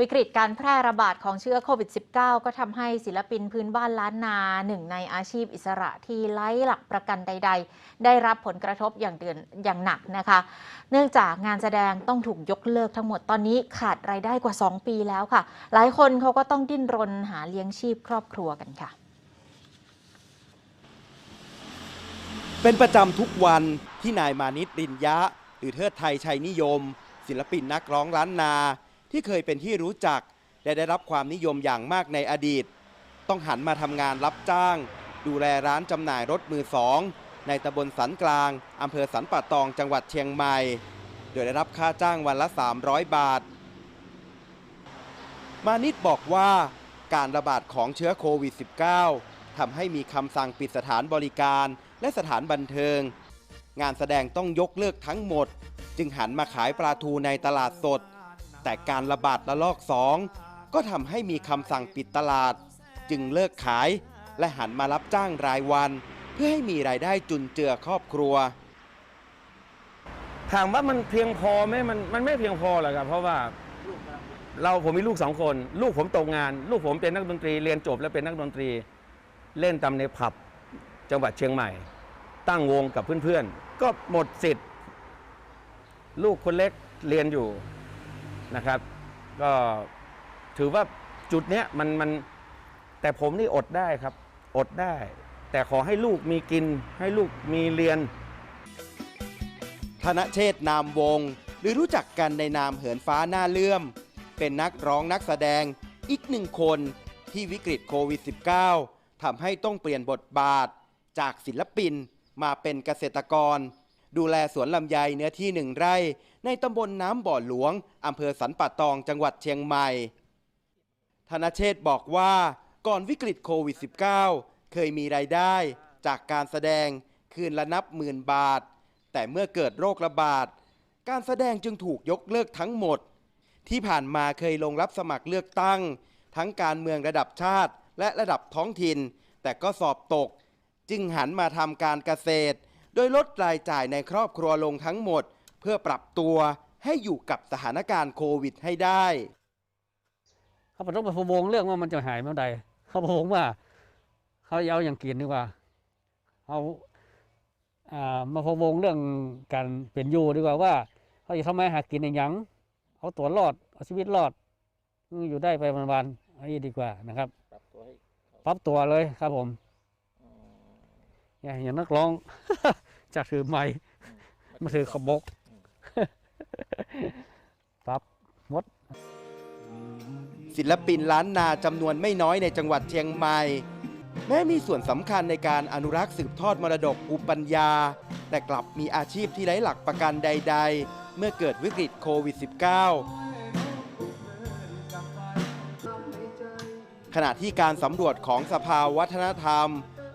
วิกฤตการแพร่ระบาดของเชื้อโควิด -19 ก็ทำให้ศิลปินพื้นบ้านล้านนาหนึ่งในอาชีพอิสระที่ไร้หลักประกันใด ๆ ได้รับผลกระทบอย่างเดือนอย่างหนักนะคะ เนื่องจากงานแสดงต้องถูกยกเลิกทั้งหมดตอนนี้ขาดรายได้กว่า 2 ปีแล้วค่ะ หลายคนเขาก็ต้องดิ้นรนหาเลี้ยงชีพครอบครัวกันค่ะ เป็นประจำทุกวันที่นายมานิตรินยะ หรือเทิดไทยชัยนิยม ศิลปินนักร้องล้านนา ที่เคยเป็นที่รู้จัก และได้รับความนิยมอย่างมากในอดีต ต้องหันมาทำงานรับจ้าง ดูแลร้านจำหน่ายรถมือสองในตำบลสันกลางอำเภอสันป่าตองจังหวัดเชียงใหม่ โดยได้รับค่าจ้างวันละ 300 บาท มานิดบอกว่าการระบาดของเชื้อโควิด -19 ทำให้มีคำสั่งปิดสถานบริการและสถานบันเทิง งานแสดงต้องยกเลิกทั้งหมด จึงหันมาขายปลาทูในตลาดสด แต่การระบาดระลอกสองก็ทำให้มีคำสั่งปิดตลาด จึงเลิกขายและหันมารับจ้างรายวัน เพื่อให้มีรายได้จุนเจือครอบครัว ถามว่ามันเพียงพอไหมมันมันไม่เพียงพอหรอกครับ เพราะว่าเราผมมีลูกสองคน ลูกผมตกงาน ลูกผมเป็นนักดนตรี เรียนจบแล้วเป็นนักดนตรี เล่นตามในผับจังหวัดเชียงใหม่ ตั้งวงกับเพื่อนๆ ก็หมดสิทธิ์ ลูกคนเล็กเรียนอยู่ นะครับ ก็ถือว่าจุดเนี้ยมันมันแต่ผมนี่อดได้ครับ อดได้ แต่ขอให้ลูกมีกิน ให้ลูกมีเรียน ธนเชษนามวง หรือรู้จักกันในนามเหินฟ้าหน้าเลื่อม เป็นนักร้องนักแสดงอีกหนึ่งคนที่วิกฤตโควิด -19 ทำให้ต้องเปลี่ยนบทบาท จากศิลปินมาเป็นเกษตรกร ดูแลสวนลำไยเนื้อที่หนึ่งไร่ ในตำบลน้ำบ่อหลวงอำเภอสันป่าตองจังหวัดเชียงใหม่ ธนเชษบอกว่าก่อนวิกฤตโควิด -19 เคยมีรายได้จากการแสดงคืนละนับหมื่นบาท แต่เมื่อเกิดโรคระบาด การแสดงจึงถูกยกเลิกทั้งหมด ที่ผ่านมาเคยลงรับสมัครเลือกตั้ง ทั้งการเมืองระดับชาติและระดับท้องถิ่น แต่ก็สอบตก จึงหันมาทำการเกษตร ดยลดรายจ่ายในครอบครัวลงทั้งหมด เพื่อปรับตัวให้อยู่กับสถานการณ์โควิดให้ได้เขาบอกต้องไปพะวงเรื่องว่ามันจะหายเมื่อใดเขาพะวงว่าเขาจะเอาอย่างกินดีกว่าเขาอ่ามาพะวงเรื่องการเป็นอยู่ดีกว่าว่าเขาจะทำไมหากินอย่างหยังเอาตัวรอดเอาชีวิตรอดอืมอยู่ได้ไปวันๆอันนี้ดีกว่านะครับปรับตัวเลยครับผมอย่างอย่างนักร้อง จากถือไม้มาถือขบกปรับหมด ศิลปินล้านนาจำนวนไม่น้อยในจังหวัดเชียงใหม่ แม้มีส่วนสำคัญในการอนุรักษ์สืบทอดมรดกภูมิปัญญา แต่กลับมีอาชีพที่ไร้หลักประกันใด ๆ เมื่อเกิดวิกฤตโควิด -19 ขณะที่การสำรวจของสภาวัฒนธรรม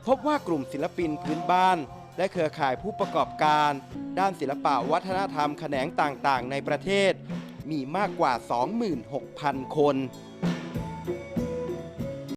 พบว่ากลุ่มศิลปินพื้นบ้าน และเครือข่ายผู้ประกอบการ ด้านศิลปะวัฒนธรรมแขนงต่างๆ ในประเทศ มีมากกว่า 26,000 คน